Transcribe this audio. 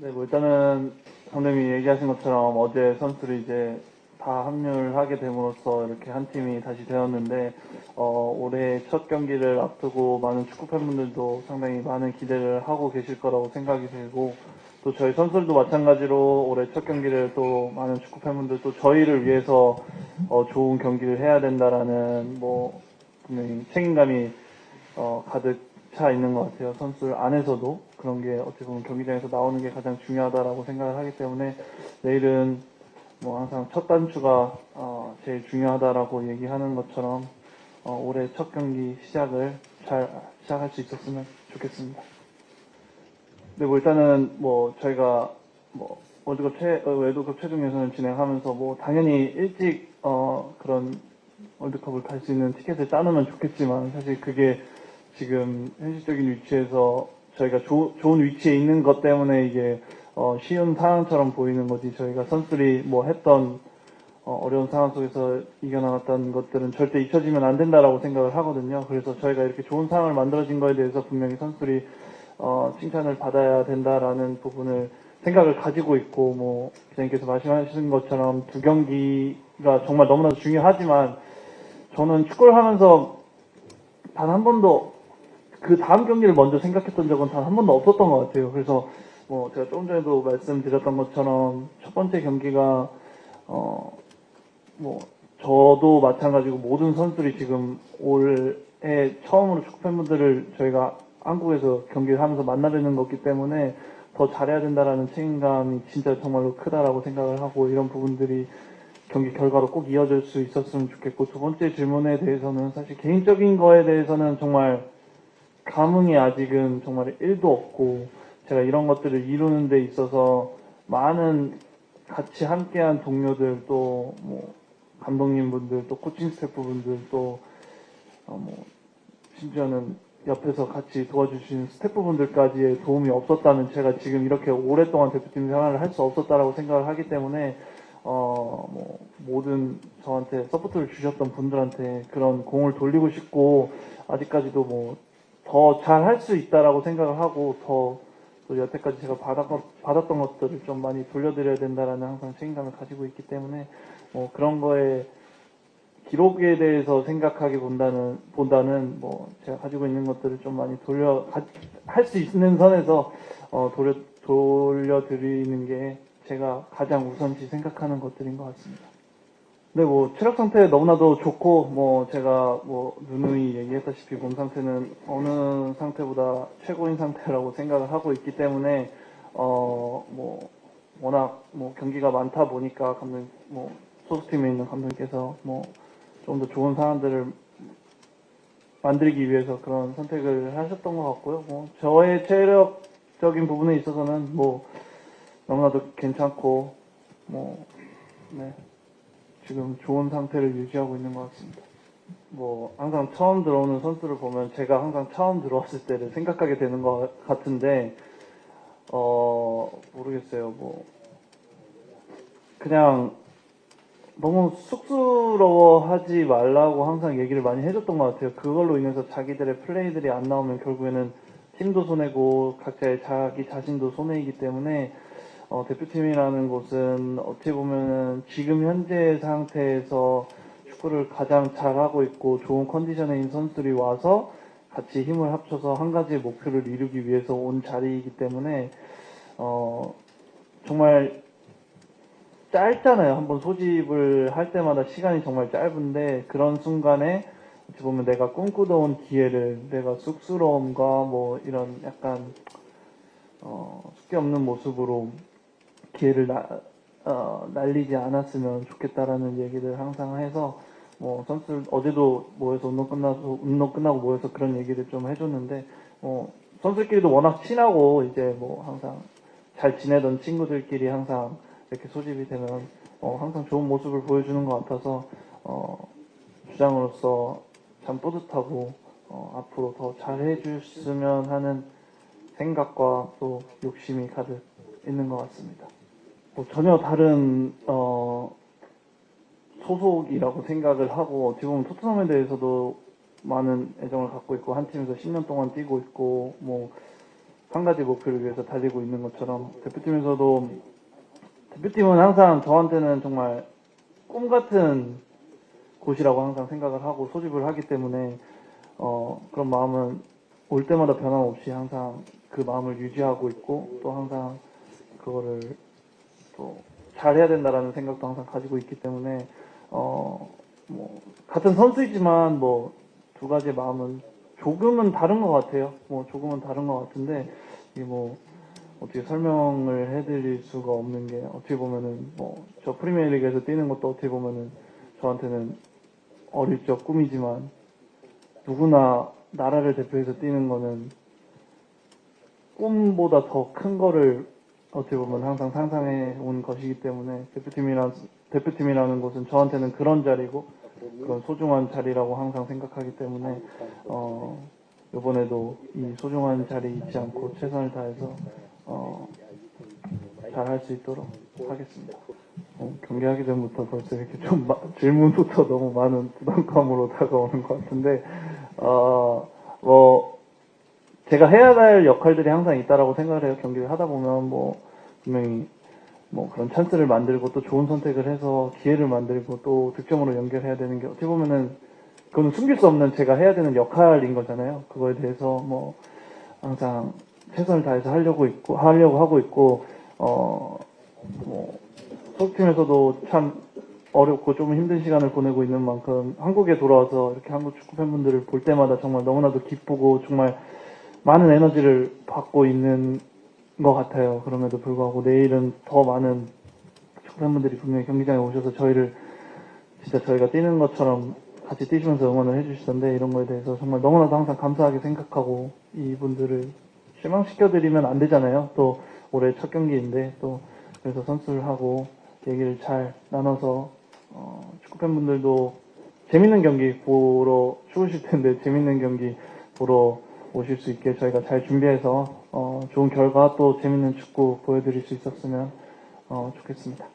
네, 뭐 일단은 감독님이 얘기하신 것처럼 어제 선수들이 이제 다 합류를 하게 됨으로써 이렇게 한 팀이 다시 되었는데 어, 올해 첫 경기를 앞두고 많은 축구 팬분들도 상당히 많은 기대를 하고 계실 거라고 생각이 들고 또 저희 선수들도 마찬가지로 올해 첫 경기를 또 많은 축구 팬분들 또 저희를 위해서 어, 좋은 경기를 해야 된다라는 뭐 분명히 책임감이 어, 가득 차 있는 것 같아요. 선수들 안에서도 그런 게 어떻게 보면 경기장에서 나오는 게 가장 중요하다라고 생각을 하기 때문에 내일은 뭐 항상 첫 단추가 어, 제일 중요하다라고 얘기하는 것처럼 어, 올해 첫 경기 시작을 잘 시작할 수 있었으면 좋겠습니다. 네, 뭐 일단은 뭐 저희가 뭐 월드컵 최 어, 월드컵 최종 예선을 진행하면서 뭐 당연히 일찍 어 그런 월드컵을 갈 수 있는 티켓을 따놓으면 좋겠지만 사실 그게 지금 현실적인 위치에서 저희가 조- 좋은 위치에 있는 것 때문에 이게 어, 쉬운 상황처럼 보이는 거지 저희가 선수들이 뭐 했던 어, 려운 상황 속에서 이겨나갔던 것들은 절대 잊혀지면 안 된다라고 생각을 하거든요. 그래서 저희가 이렇게 좋은 상황을 만들어진 거에 대해서 분명히 선수들이 어, 칭찬을 받아야 된다라는 부분을 생각을 가지고 있고 뭐 기자님께서 말씀하신 것처럼 두 경기가 정말 너무나도 중요하지만 저는 축구를 하면서 단 한 번도 그 다음 경기를 먼저 생각했던 적은 단 한 번도 없었던 것 같아요. 그래서 뭐 제가 조금 전에도 말씀드렸던 것처럼 첫 번째 경기가 어 뭐 저도 마찬가지고 모든 선수들이 지금 올해 처음으로 축구 팬분들을 저희가 한국에서 경기를 하면서 만나뵈는 거기 때문에 더 잘해야 된다라는 책임감이 진짜 정말로 크다라고 생각을 하고 이런 부분들이 경기 결과로 꼭 이어질 수 있었으면 좋겠고 두 번째 질문에 대해서는 사실 개인적인 거에 대해서는 정말 감흥이 아직은 정말 1도 없고 제가 이런 것들을 이루는 데 있어서 많은 같이 함께한 동료들 또 뭐 감독님 분들 또 코칭 스태프 분들 또 어, 뭐 심지어는 옆에서 같이 도와주신 스태프 분들까지의 도움이 없었다면 제가 지금 이렇게 오랫동안 대표팀 생활을 할 수 없었다라고 생각을 하기 때문에 어, 뭐, 모든 저한테 서포트를 주셨던 분들한테 그런 공을 돌리고 싶고, 아직까지도 뭐, 더 잘 할 수 있다라고 생각을 하고, 더, 또 여태까지 제가 받았, 받았 던 것들을 좀 많이 돌려드려야 된다라는 항상 책임감을 가지고 있기 때문에, 뭐, 그런 거에, 기록에 대해서 생각하기 본다는, 보다는 뭐, 제가 가지고 있는 것들을 좀 많이 돌려, 할 수 있는 선에서, 어, 돌려, 돌려드리는 게 제가 가장 우선시 생각하는 것들인 것 같습니다. 네, 뭐 체력 상태 너무나도 좋고 뭐 제가 뭐 누누이 얘기했다시피 몸 상태는 어느 상태보다 최고인 상태라고 생각을 하고 있기 때문에 어 뭐 워낙 뭐 경기가 많다 보니까 감독 뭐 소속팀에 있는 감독님께서 뭐 좀 더 좋은 상황들을 만들기 위해서 그런 선택을 하셨던 것 같고요. 뭐 저의 체력적인 부분에 있어서는 뭐 너무나도 괜찮고 뭐 네. 지금 좋은 상태를 유지하고 있는 것 같습니다. 뭐 항상 처음 들어오는 선수를 보면 제가 항상 처음 들어왔을 때를 생각하게 되는 것 같은데 어 모르겠어요. 뭐 그냥 너무 쑥스러워하지 말라고 항상 얘기를 많이 해줬던 것 같아요. 그걸로 인해서 자기들의 플레이들이 안 나오면 결국에는 팀도 손해고 각자의 자기 자신도 손해이기 때문에 어, 대표팀이라는 곳은 어떻게 보면은 지금 현재 상태에서 축구를 가장 잘하고 있고 좋은 컨디션에 있는 선수들이 와서 같이 힘을 합쳐서 한 가지의 목표를 이루기 위해서 온 자리이기 때문에 어, 정말 짧잖아요. 한번 소집을 할 때마다 시간이 정말 짧은데 그런 순간에 어떻게 보면 내가 꿈꾸던 기회를 내가 쑥스러움과 뭐 이런 약간 어, 숙기 없는 모습으로 기회를 나, 어, 날리지 않았으면 좋겠다라는 얘기를 항상 해서 뭐 선수 어제도 모여서 운동 끝나서 운동 끝나고 모여서 그런 얘기를 좀 해줬는데 뭐 선수들끼리도 워낙 친하고 이제 뭐 항상 잘 지내던 친구들끼리 항상 이렇게 소집이 되면 어, 항상 좋은 모습을 보여주는 것 같아서 어, 주장으로서 참 뿌듯하고 어, 앞으로 더 잘해줬으면 하는 생각과 또 욕심이 가득 있는 것 같습니다. 뭐 전혀 다른 어, 소속이라고 생각을 하고 보면 토트넘에 대해서도 많은 애정을 갖고 있고 한 팀에서 10년 동안 뛰고 있고 뭐 한 가지 목표를 위해서 달리고 있는 것처럼 대표팀에서도 대표팀은 항상 저한테는 정말 꿈 같은 곳이라고 항상 생각을 하고 소집을 하기 때문에 어, 그런 마음은 올 때마다 변함없이 항상 그 마음을 유지하고 있고 또 항상 그거를 또 잘해야 된다라는 생각도 항상 가지고 있기 때문에 어, 뭐 같은 선수이지만 뭐 두 가지의 마음은 조금은 다른 것 같아요. 뭐 조금은 다른 것 같은데 이게 뭐 어떻게 설명을 해드릴 수가 없는 게 어떻게 보면은 뭐 저 프리미어리그에서 뛰는 것도 어떻게 보면은 저한테는 어릴 적 꿈이지만 누구나 나라를 대표해서 뛰는 거는 꿈보다 더 큰 거를 어떻게 보면 항상 상상해 온 것이기 때문에 대표팀이라 대표팀이라는 곳은 저한테는 그런 자리고 그런 소중한 자리라고 항상 생각하기 때문에 어 이번에도 이 소중한 자리 잊지 않고 최선을 다해서 어, 잘 할 수 있도록 하겠습니다. 어, 경기하기 전부터 벌써 이렇게 좀 마- 질문부터 너무 많은 부담감으로 다가오는 것 같은데 어뭐 제가 해야 할 역할들이 항상 있다라고 생각을 해요. 경기를 하다 보면 뭐 분명히 뭐 그런 찬스를 만들고 또 좋은 선택을 해서 기회를 만들고 또 득점으로 연결해야 되는 게 어떻게 보면은 그거는 숨길 수 없는 제가 해야 되는 역할인 거잖아요. 그거에 대해서 뭐 항상 최선을 다해서 하려고 있고 하려고 하고 있고 어뭐 소속팀에서도 참 어렵고 좀 힘든 시간을 보내고 있는 만큼 한국에 돌아와서 이렇게 한국 축구 팬분들을 볼 때마다 정말 너무나도 기쁘고 정말 많은 에너지를 받고 있는 것 같아요. 그럼에도 불구하고 내일은 더 많은 팬분들이 분명히 경기장에 오셔서 저희를 진짜 저희가 뛰는 것처럼 같이 뛰시면서 응원을 해주시던데 이런 거에 대해서 정말 너무나도 항상 감사하게 생각하고 이분들을 실망시켜드리면 안 되잖아요. 또 올해 첫 경기인데 또 그래서 선수들하고 얘기를 잘 나눠서 어, 축구 팬분들도 재밌는 경기 보러 추우실 텐데 재밌는 경기 보러 오실 수 있게 저희가 잘 준비해서 어, 좋은 결과 또 재밌는 축구 보여드릴 수 있었으면 어, 좋겠습니다.